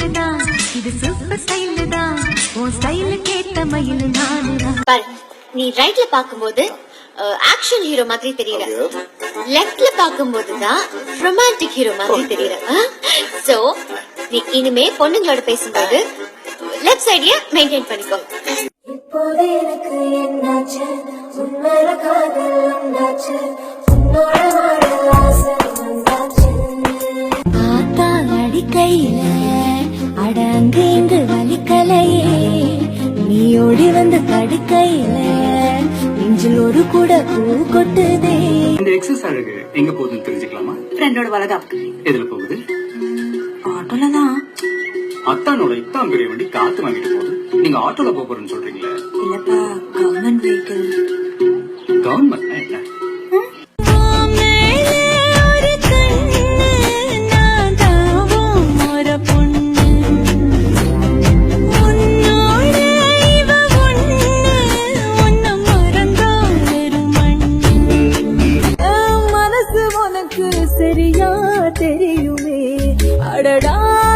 Style தான் இது super style தான் உன் ஸ்டைலுக்கு ஏத்த மயில் நானு பாரு நீ ரைட்ல பாக்கும்போது ஆக்ஷன் ஹீரோ மாதிரி தெரியற. லெஃப்ட்ல பாக்கும்போது தான் ரொமான்டிக் ஹீரோ மாதிரி தெரியற. சோ நீ இனிமே பொண்ணுங்களோட பேசும்போது லெஃப்ட் சைடிய மெயின்டைன் பண்ணிக்கோ. இப்போது எனக்கு என்னாச்சு? உண்மையில காதல் உண்டாச்சு. உன்னோட வாழ ஆசை வந்தாச்சு ஆத்தா அடிக்கையில அடங்கு வந்து தடுக்கையில நெஞ்சில் ஒரு கூட பூ கொட்டுதே. இந்த எக்ஸஸ் அழகு எங்க போகுதுன்னு தெரிஞ்சுக்கலாமா? ஃப்ரெண்டோட வளகாப்பு எதுல போகுது? ஆட்டோல தான். அத்தானோட இத்தாம் பெரிய வண்டி காத்து வாங்கிட்டு போகுது. நீங்க ஆட்டோல போக போறேன்னு சொல்றீங்களே? இல்லப்பா கவர்மெண்ட் வெஹிக்கிள் சரியா தெரியுமே. அடடா.